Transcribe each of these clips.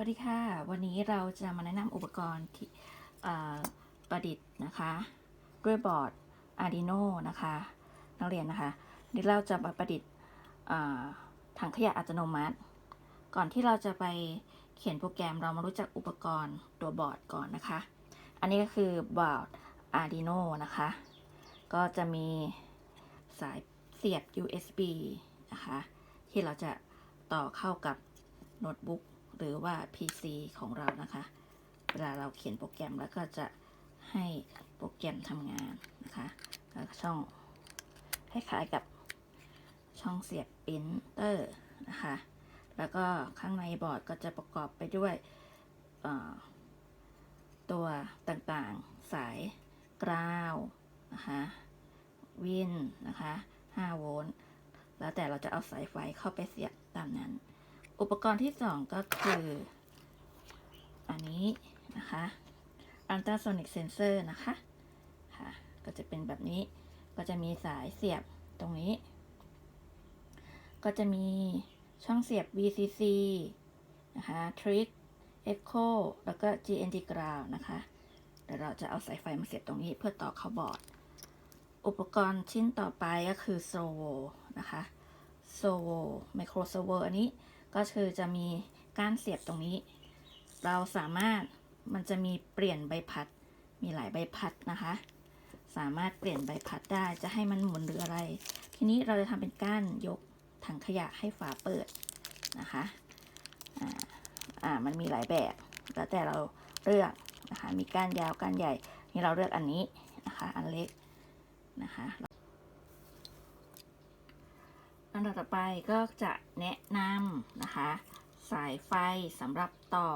วัสดีค่ะ วันนี้เราจะมาแนะนำอุปกรณ์ที่ประดิษฐ์นะคะ ด้วยบอร์ด Arduino นะคะ นักเรียนนะคะนนี้เราจะมาประดิษฐ์ถังขยะอัตโนมัติ ก่อนที่เราจะไปเขียนโปรแกรมเรามารู้จักอุปกรณ์ตัวบอร์ดก่อนนะคะ อันนี้ก็คือบอร์ด Arduino นะคะ ก็จะมีสายเสียบ USB นะคะ ที่เราจะต่อเข้ากับโน้ตบุ๊ก หรือว่า PC ของเรานะคะ เวลาเราเขียนโปรแกรมแล้วก็จะให้โปรแกรมทำงานนะคะแล้วช่องคล้ายๆกับช่องเสียบปรินเตอร์นะคะ แล้วก็ข้างในบอร์ดก็จะประกอบไปด้วยตัวต่างๆ สายกราวนะคะ วินนะคะ5โวลต์ แล้วแต่เราจะเอาสายไฟเข้าไปเสียบตามนั้น อุปกรณ์ที่สองก็คือ อันนี้นะคะ ultrasonic sensor นะคะค่ะก็จะเป็นแบบนี้ก็จะมีสายเสียบตรงนี้ ก็จะมีช่องเสียบ VCC นะคะ Trick Echo แล้วก็ GND ground นะคะเดี๋ยวเราจะเอาสายไฟมาเสียบตรงนี้เพื่อต่อเข้าบอร์ด อุปกรณ์ชิ้นต่อไปก็คือ Servo นะคะ Servo Micro Servo อันนี้ ก็คือจะมีก้านเสียบตรงนี้ เราสามารถมันจะมีเปลี่ยนใบพัด มีหลายใบพัดนะคะ สามารถเปลี่ยนใบพัดได้จะให้มันหมุนหรืออะไร ทีนี้เราจะทำเป็นก้านยกถังขยะให้ฝาเปิดนะคะอ่าอ่ามันมีหลายแบบ แล้วแต่เราเลือกนะคะ มีก้านยาวก้านใหญ่ นี่เราเลือกอันนี้นะคะ อันเล็กนะคะ อันต่อไปก็จะแนะนำนะคะ สายไฟสำหรับต่อ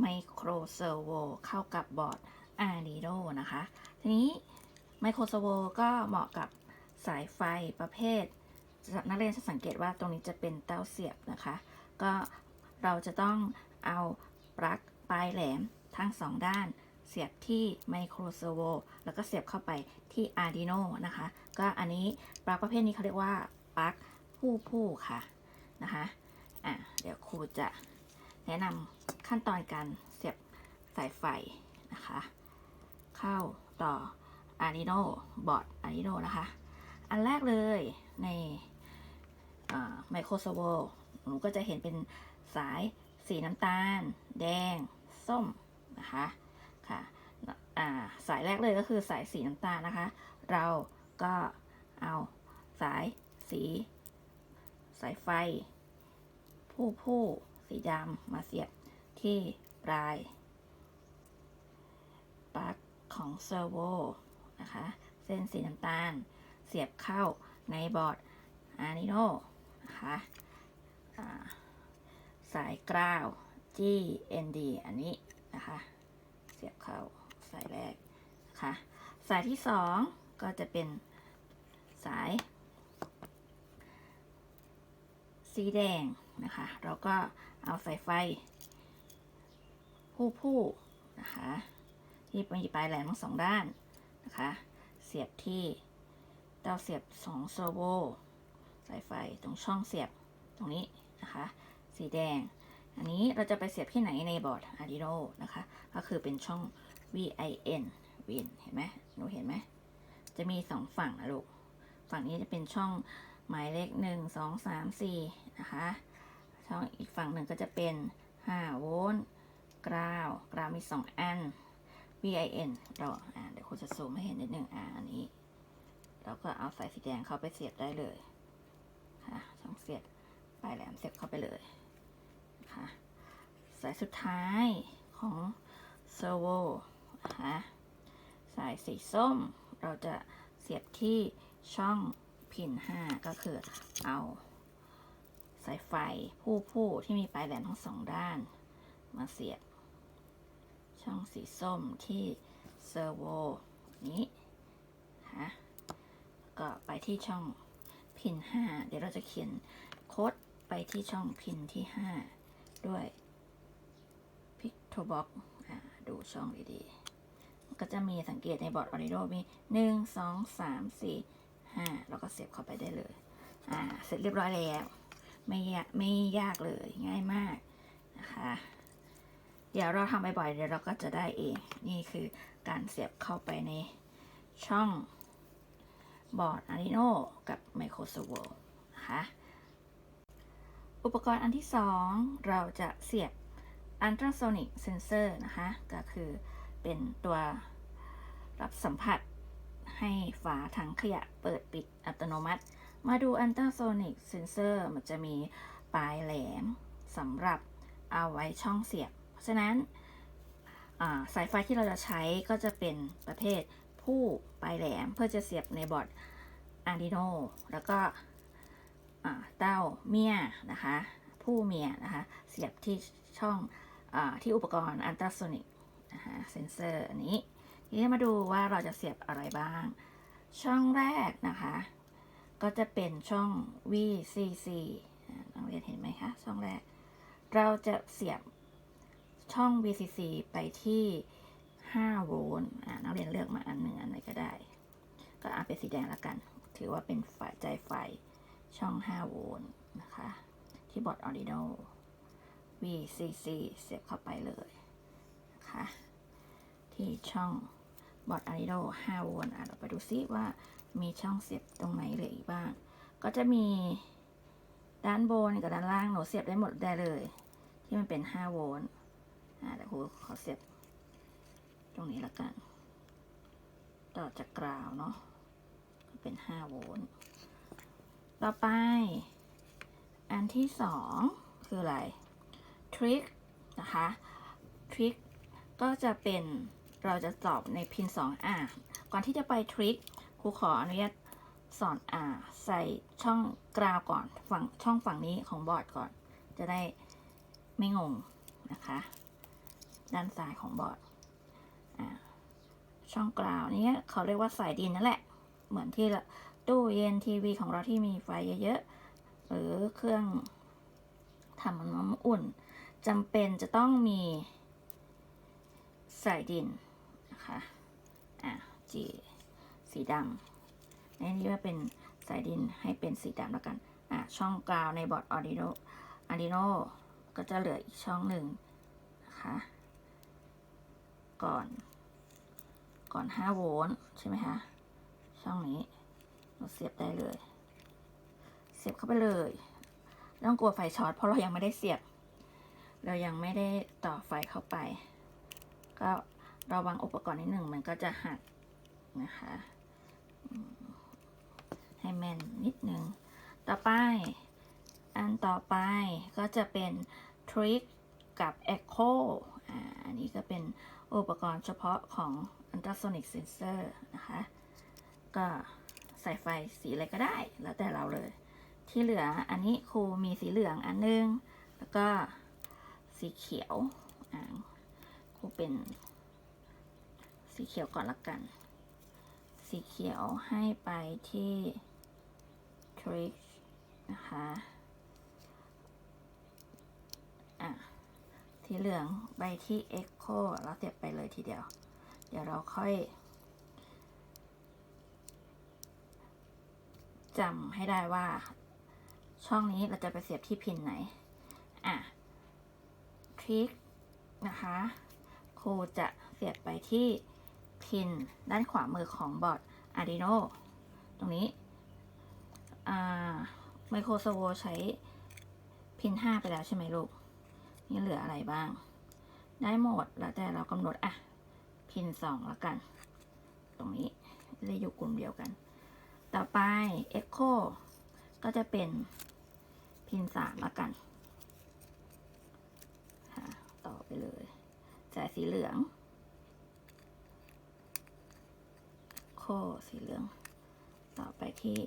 ไมโครเซอร์โวเข้ากับบอร์ด Arduino นะคะ ทีนี้ไมโครเซอร์โวก็เหมาะกับสายไฟประเภท นักเรียนจะสังเกตว่าตรงนี้จะเป็นเต้าเสียบนะคะ ก็เราจะต้องเอาปลั๊กปลายแหลมทั้งสองด้านเสียบที่ไมโครเซอร์โวแล้วก็เสียบเข้าไปที่ Arduino นะคะ ก็อันนี้ปลั๊กประเภทนี้เขาเรียกว่าปลั๊ก ผู้ผู้ค่ะนะคะอะเดี๋ยวครูจะแนะนำขั้นตอนการเสียบสายไฟนะคะ เข้าต่อ Arduino บอร์ด Arduino นะคะ อันแรกเลยในไมโครโซโวหนูก็จะเห็นเป็นสายสีน้ำตาล แดง ส้มนะคะค่ะอ่าสายแรกเลยก็คือสายสีน้ำตาลนะคะ เราก็เอาสายสี สายไฟ ผู้ผู้สีดำมาเสียบที่ปลายปลั๊กของเซอร์โวนะคะ เส้นสีน้ำตาล เสียบเข้าในบอร์ด Arduino นะคะสายกราว GND อันนี้นะคะ เสียบเข้าสายแรกนะคะ สายที่สองก็จะเป็นสาย สีแดงนะคะ เราก็เอาสายไฟ ผู้ผู้นะคะที่มีปลายแหลมทั้งสองด้านนะคะ เสียบที่เตาเสียบสองเซโวสายไฟตรงช่องเสียบตรงนี้นะคะ สีแดง อันนี้เราจะไปเสียบที่ไหนในบอร์ด Arduino นะคะ ก็คือเป็นช่อง VIN Win เห็นไหมหนูเห็นไหมจะมีสองฝั่งนะลูก ฝั่งนี้จะเป็นช่องหมายเลขหนึ่งสองสามสี่ นะคะ ช่องอีกฝั่งหนึ่งก็จะเป็นห้าโวลต์กราวกราวมีสองอัน VIN เราอ่าเดี๋ยวคุณจะซูมให้เห็นนิดนึงอ่าอันนี้ เราก็เอาสายสีแดงเข้าไปเสียบได้เลยค่ะช่องเสียบปลายแหลมเสียบเข้าไปเลยนะคะสายสุดท้ายของเซอร์โวนะคะสายสีส้มเราจะเสียบที่ช่องพิน 5 ก็คือเอา สายไฟผู้ผู้ที่มีปลายแหลมทั้งสองด้าน มาเสียบ ช่องสีส้มที่เซอร์โวนี้ฮะก็ไปที่ช่องพิน 5 เดี๋ยวเราจะเขียนโค้ดไปที่ช่องพินที่ 5 ด้วย Pictobox อ่าดูช่องดีๆ ก็จะมีสังเกตในบอร์ด Arduino มี 1 2 3 4ห้าเราก็เสียบเข้าไปได้เลย อ่า เสร็จเรียบร้อยแล้ว ไม่ยากไม่ยากเลยง่ายมากนะคะ เดี๋ยวเราทำบ่อยๆเดี๋ยวเราก็จะได้เอง นี่คือการเสียบเข้าไปในช่องบอร์ด Arduino กับ Microsoft นะคะ อุปกรณ์อันที่สองเราจะเสียบ ultrasonic sensor นะคะ ก็คือเป็นตัวรับสัมผัสให้ฝาถังขยะเปิดปิดอัตโนมัติ มาดู ultrasonic sensor มันจะมีปลายแหลมสำหรับเอาไว้ช่องเสียบ เพราะฉะนั้นสายไฟที่เราจะใช้ก็จะเป็นประเภทผู้ปลายแหลมเพื่อจะเสียบในบอร์ด Arduino แล้วก็เต้าเมียนะคะ ผู้เมียนะคะ เสียบที่ช่องอที่อุปกรณ์ ultrasonic นะคะเซนเซอร์อันนี้ ทีนี้มาดูว่าเราจะเสียบอะไรบ้าง ช่องแรกนะคะ ก็จะเป็นช่อง VCC นักเรียนเห็นไหมคะ ช่องแรก เราจะเสียบช่อง VCC ไปที่ 5 โวลต์นักเรียนเลือกมาอันหนึ่งอันไหนก็ได้ ก็เอาเป็นสีแดงละกัน ถือว่าเป็นฝ่ายใจไฟช่อง 5 โวลต์นะคะ ที่บอร์ด Arduino VCC เสียบเข้าไปเลยนะคะ ที่ช่องบอร์ด Arduino 5 โวลต์อะเราไปดูซิว่ามีช่องเสียบตรงไหนเหลืออีกบ ก็จะมีด้านบนกับด้านล่างหนูเสียบได้หมดได้เลย ที่มันเป็น 5 โวลต์อ่าเดี๋ยวครูขอเสียบ ตรงนี้ละกัน ต่อจากกราวเนาะก็เป็น 5 โวลต์ต่อไป อันที่สองคืออะไรทริคนะคะทริคก็จะเป็นเราจะตอบในพิน2อะก่อนที่จะไปทริคครูขออนุญาต สอนอ่าใส่ช่องกราวก่อนฝั่งช่องฝั่งนี้ของบอร์ดก่อน จะได้ไม่งงนะคะ ด้านซ้ายของบอร์ดอ่าช่องกราวนี้เขาเรียกว่าสายดินนั่นแหละ เหมือนที่ละตู้เย็นทีวีของเราที่มีไฟเยอะๆหรือเครื่องทำน้ำอุ่นจำเป็นจะต้องมีสายดินนะคะอะจีสีดำ ในนี้ว่าเป็นสายดินให้เป็นสีดำแล้วกัน อะ ช่องกราวในบอร์ด Arduino Arduino ก็จะเหลืออีกช่องหนึ่งนะคะ ก่อน ก่อน 5 โวลต์ใช่ไหมคะ ช่องนี้เราเสียบได้เลย เสียบเข้าไปเลยไม่ต้องกลัวไฟช็อตเพราะเรายังไม่ได้เสียบ เรายังไม่ได้ต่อไฟเข้าไป ก็ระวังอุปกรณ์นิดหนึ่งมันก็จะหักนะคะ ให้แม่นนิดนึง ต่อไป อันต่อไปก็จะเป็น Trick กับ Echo อ่าอันนี้ก็เป็นอุปกรณ์เฉพาะของ ultrasonic sensor นะคะ ก็ใส่ไฟสีอะไรก็ได้ แล้วแต่เราเลย ที่เหลืออันนี้ครูมีสีเหลืองอันนึง แล้วก็สีเขียวอ่าครูเป็นสีเขียวก่อนละกัน สีเขียวให้ไปที่ trick นะคะอะสีเหลืองไปที่ echo แล้วเสียบไปเลยทีเดียว เดี๋ยวเราค่อยจำให้ได้ว่า ช่องนี้เราจะไปเสียบที่พินไหน อะทริคนะคะครูจะเสียบไปที่พินด้านขวามือของบอร์ด Arduino ตรงนี้ ไมโครโซโวใช้พิน5ไปแล้วใช่ไหมลูก นี่เหลืออะไรบ้าง ได้หมด แล้วแต่เรากำหนด อะ พิน2แล้วกัน ตรงนี้จะได้อยู่กลุ่มเดียวกัน ต่อไป Echo ก็จะเป็นพิน3แล้วกัน ต่อไปเลยสายสีเหลือง โคสีเหลือง ต่อไปที่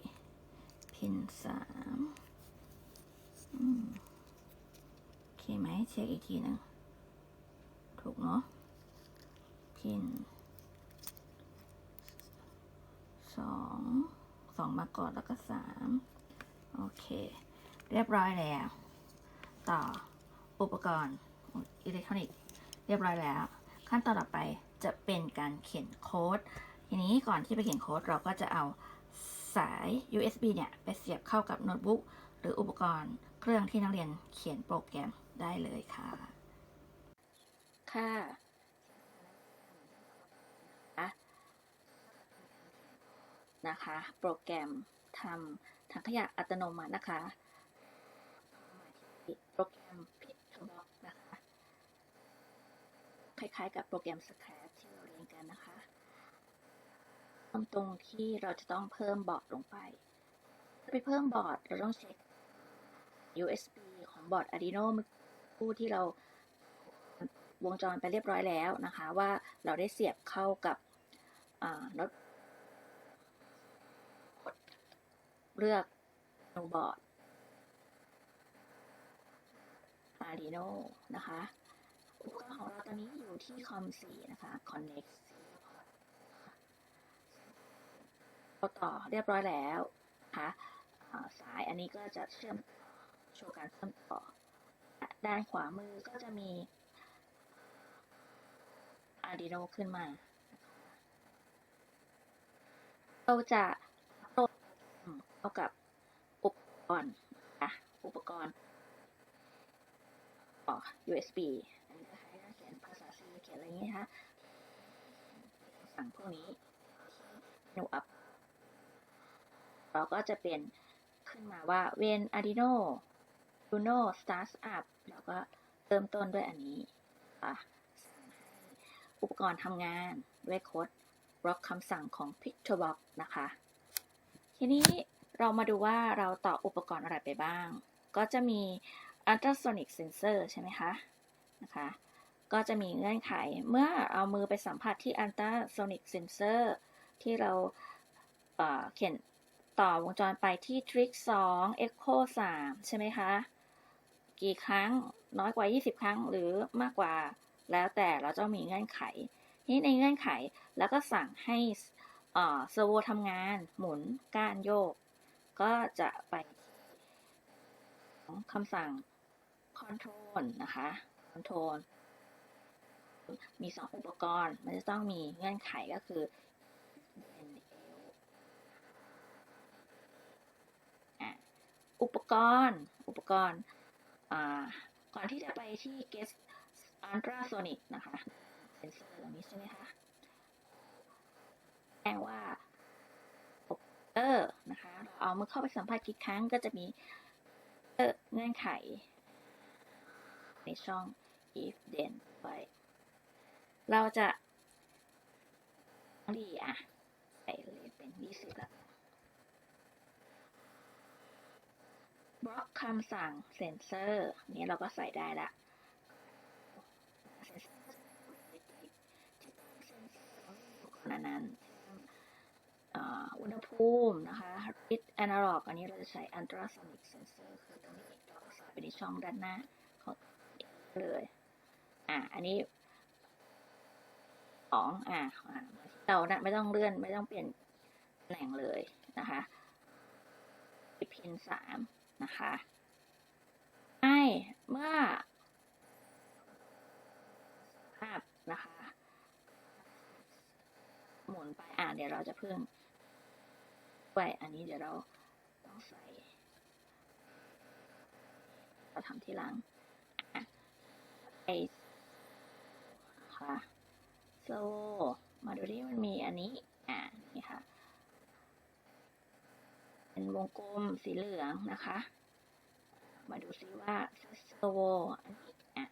พินสามโอเคไหมเช็คอีกทีหนึ่งถูกเนาะพินสองสองมาก่อนแล้วก็สามโอเค เรียบร้อยแล้ว ต่ออุปกรณ์อิเล็กทรอนิกส์เรียบร้อยแล้ว ขั้นตอนต่อไปจะเป็นการเขียนโค้ด ทีนี้ก่อนที่ไปเขียนโค้ดเราก็จะเอา สาย USB เนี่ย ไปเสียบเข้ากับโน้ตบุ๊กหรืออุปกรณ์เครื่องที่นักเรียนเขียนโปรแกรมได้เลยค่ะ ค่ะนะคะ โปรแกรมทำถังขยะอัตโนมัตินะคะ โปรแกรม Pitchbox นะคะ คล้ายๆกับโปรแกรม Scratch ที่เราเรียนกันนะคะ ตรงตรงที่เราจะต้องเพิ่มบอร์ดลงไปจะไปเพิ่มบอร์ดเราต้องเช็ค USB ของบอร์ด Arduino เมื่อคู่ที่เราวงจรไปเรียบร้อยแล้วนะคะ ว่าเราได้เสียบเข้ากับรถกดเลือกเมนูบอร์ด Arduino นะคะ อุปกรณ์ของเราตอนนี้อยู่ที่คอม4นะคะ Connect เรา ต่อเรียบร้อยแล้วนะคะอ่าสายอันนี้ก็จะเชื่อมโชว์การเชื่อมต่อ ด้านขวามือก็จะมี Arduino ขึ้นมา เราจะโหลดเข้ากับอุปกรณ์อะอุปกรณ์ต่อ USB อันนี้ก็ใช้เขียนภาษา C เขียนอะไรอย่างนี้นะคะ สั่งพวกนี้เมนูอัพ เราก็จะเป็นขึ้นมาว่า when Arduino Uno starts up เราก็เริ่มต้นด้วยอันนี้อะอุปกรณ์ทำงานด้วยโค้ดบล็อกคำสั่งของ Pictobox นะคะ ทีนี้เรามาดูว่าเราต่ออุปกรณ์อะไรไปบ้าง ก็จะมี ultrasonic sensor ใช่ไหมคะนะคะ ก็จะมีเงื่อนไขเมื่อเอามือไปสัมผัสที่ ultrasonic sensor ที่เราเเขียน ต่อวงจรไปที่ trick 2 echo 3 ใช่ไหมคะ กี่ครั้งน้อยกว่า 20 ครั้งหรือมากกว่า แล้วแต่เราจะมีเงื่อนไข นี่ในเงื่อนไขแล้วก็สั่งให้เซอร์โวทำงานหมุนก้านโยก ก็จะไปคำสั่ง control นะคะ control มีสองอุปกรณ์ มันจะต้องมีเงื่อนไขก็คือ อุปกรณ์ อุปกรณ์ก่อนที่จะไปที่ get ultrasonic นะคะเซนเซอร์ตรงนี้ใช่ไหมคะแปลว่าเออนะคะเราเอามือเข้าไปสัมผัสกี่ครั้งก็จะมีเออเงื่อนไข ในช่อง if then ไว้เราจะดีอะใส่เลยเป็น 20ละ บล็อกคำสั่งเซนเซอร์นี้เราก็ใส่ได้ละนั้นอุณหภูมินะคะ read analog อันนี้เราจะใช้ ultrasonic sensor คือตรงนี้เราใส่ไปในช่องด้านหน้าของเลยอ่าอันนี้สองอ่าเรานะไม่ต้องเลื่อนไม่ต้องเปลี่ยนตำแหน่งเลยนะคะพินสาม นะคะใช่เมื่อภาพนะคะ หมุนไปอ่าเดี๋ยวเราจะเพิ่งไว้อันนี้เดี๋ยวเราต้องใส่เราทำทีหลังไอค่ะโซมาดูที่มันมีอันนี้ อ่านี่ค่ะ เป็นวงกลมสีเหลืองนะคะ มาดูซิว่าโซอร์วอันนี้อะ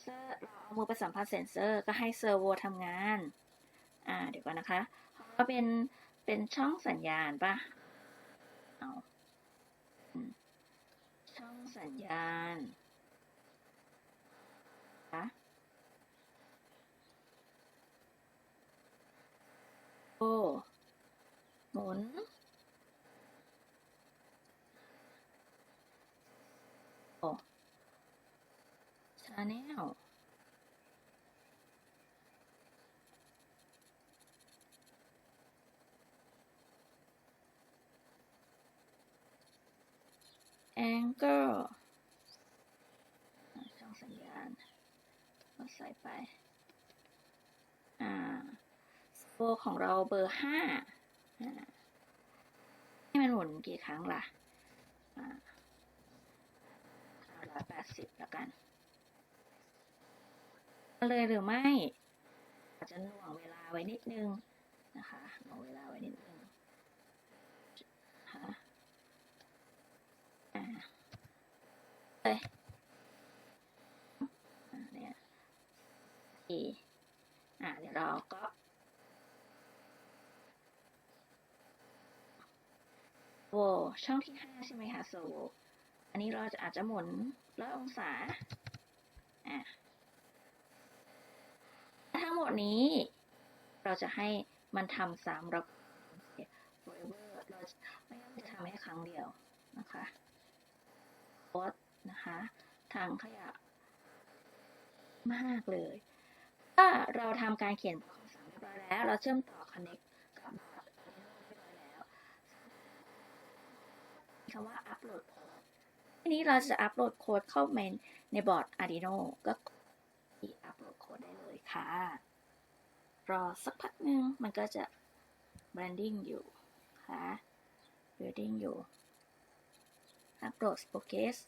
เซอร์เราเอามือไปสัมผัสเซนเซอร์ก็ให้เซอร์โวทำงาน อ่า เดี๋ยวก่อนนะคะก็เป็นเป็นช่องสัญญาณปะเอาช่องสัญญาณ โอ้หมุน โอ้ชาแนล angle ช่องสัญญาณก็ใส่ไป โบของเราเบอร์ห้าให้มันหมุนกี่ครั้งล่ะอ่าร้อยแปดสิบแล้วกันเลยหรือไม่อาจจะหน่วงเวลาไว้นิดนึงนะคะหน่วงเวลาไว้นิดนึงค่ะอ่าเอ้ยอ่าเนี่ยอีอ่าเดี๋ยวเราก็ โว ช่องที่ห้าใช่ไหมคะโซอันนี้เราจะอาจจะหมุนร้อยองศาอะทั้งหมดนี้ เราจะให้มันทำซ้ำเรา forever เราจะไม่ต้องจะทำแค่ครั้งเดียวนะคะโพสต์นะคะทางขยะมากเลย ถ้าเราทำการเขียนข้อสามเรียบร้อยแล้ว เราเชื่อมต่อ connect กับบอร์ดเรียบร้อยแล้ว คำว่า upload ทีนี้เราจะอัปโหลดโค้ดเข้าในในบอร์ด Arduino ก็อีอัปโหลดโค้ดได้เลยค่ะ รอสักพักหนึ่งมันก็จะ branding อยู่ค่ะ building อยู่ upload progress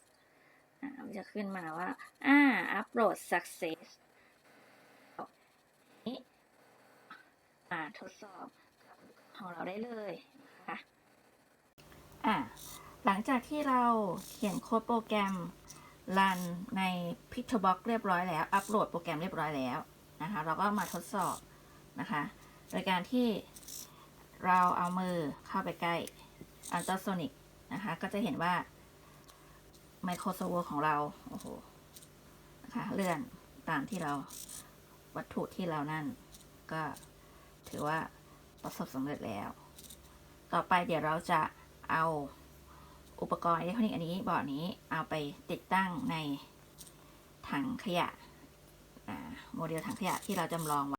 อ่ามันจะขึ้นมาว่า อ่า upload success นี้อ่าทดสอบของเราได้เลยนะคะอะ หลังจากที่เราเขียนโค้ดโปรแกรมรันใน Pictobox เรียบร้อยแล้ว อัปโหลดโปรแกรมเรียบร้อยแล้วนะคะ เราก็มาทดสอบนะคะ โดยการที่เราเอามือเข้าไปใกล้ Ultrasonic นะคะ ก็จะเห็นว่า Microsoft ของเรา โอ้โห นะคะ เลื่อนตามที่เราวัตถุที่เรานั่น ก็ถือว่าประสบสำเร็จแล้ว ต่อไปเดี๋ยวเราจะเอา อุปกรณ์อิเล็กทรอนิกส์อันนี้บอร์ดนี้เอาไปติดตั้งในถังขยะโมเดลถังขยะที่เราจำลองไว้